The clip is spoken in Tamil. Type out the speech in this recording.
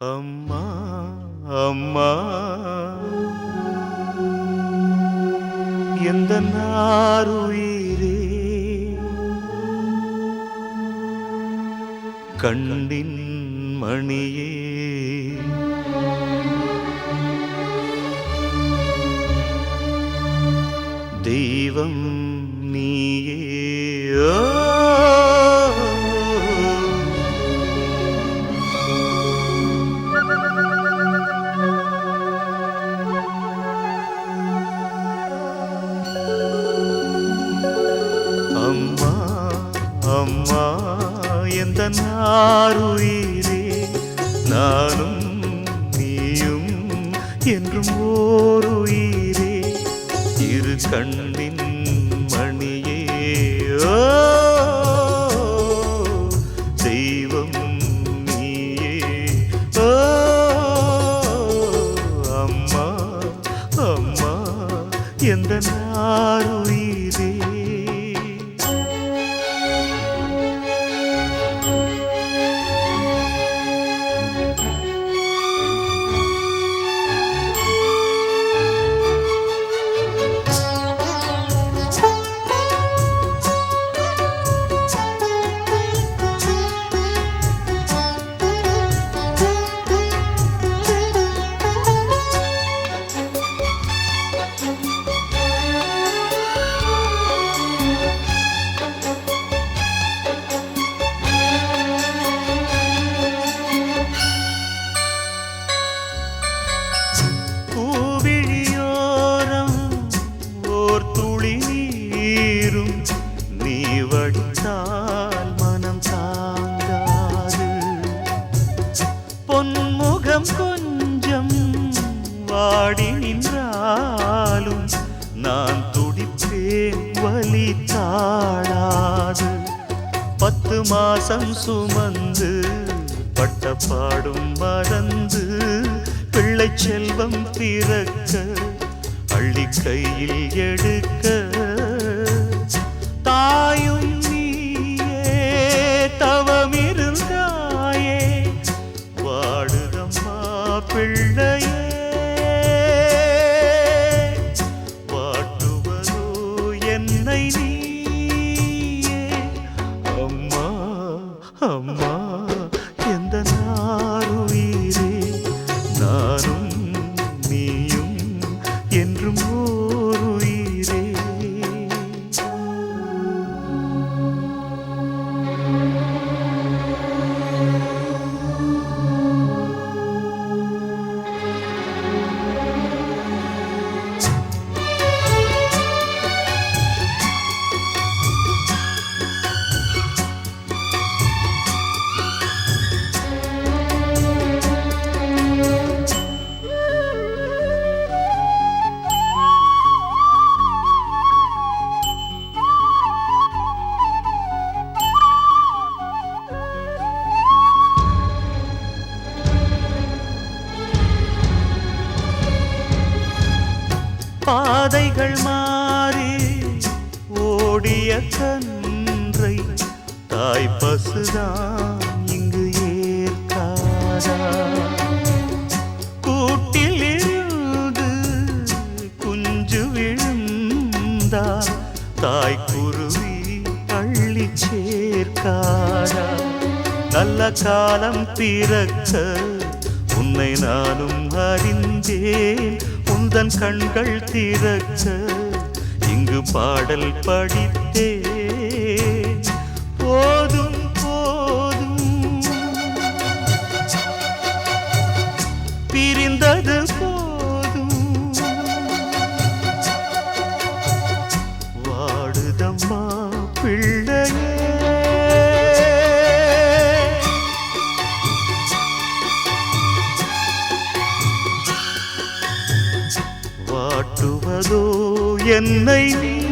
அம்மா அம்மா எந்த நாருயிரே கண்ணின் மணியே அம்மா எந்த நாருயிரே? நானும் நீயும் என்றும் ஓருயிரே. இரு கண்ணின் மணியே தெய்வம் நீயே. அம்மா அம்மா எந்த நாருயிரே? பாடி நின்றாலும் நான் துடிப்பேன் வலி தாழாது. பத்து மாசம் சுமந்து பட்ட பாடும் மறந்து பிள்ளை செல்வம் பிறக்க அள்ளி கையில் எடுக்க. தாயும் நீயே தவமிருந்தாயே. வாடுதம்மா பிள்ளையே. அம்மா. பாதைகள் மாறி ஓடிய கன்றை தாய் பசுதான் இங்கு ஏற்காதா? கூட்டில் இருந்து குஞ்சு விழுந்தா தாய் குருவி அள்ளி சேர்க்காதா? நல்ல காலம் பிறக்க உன்னை நானும் அறிந்தேன். உந்தன் கண்கள் திறக்க இங்கு பாடல் படித்தே போதும் போதும். பிரிந்தது வாட்டுவதோ என்னை நீ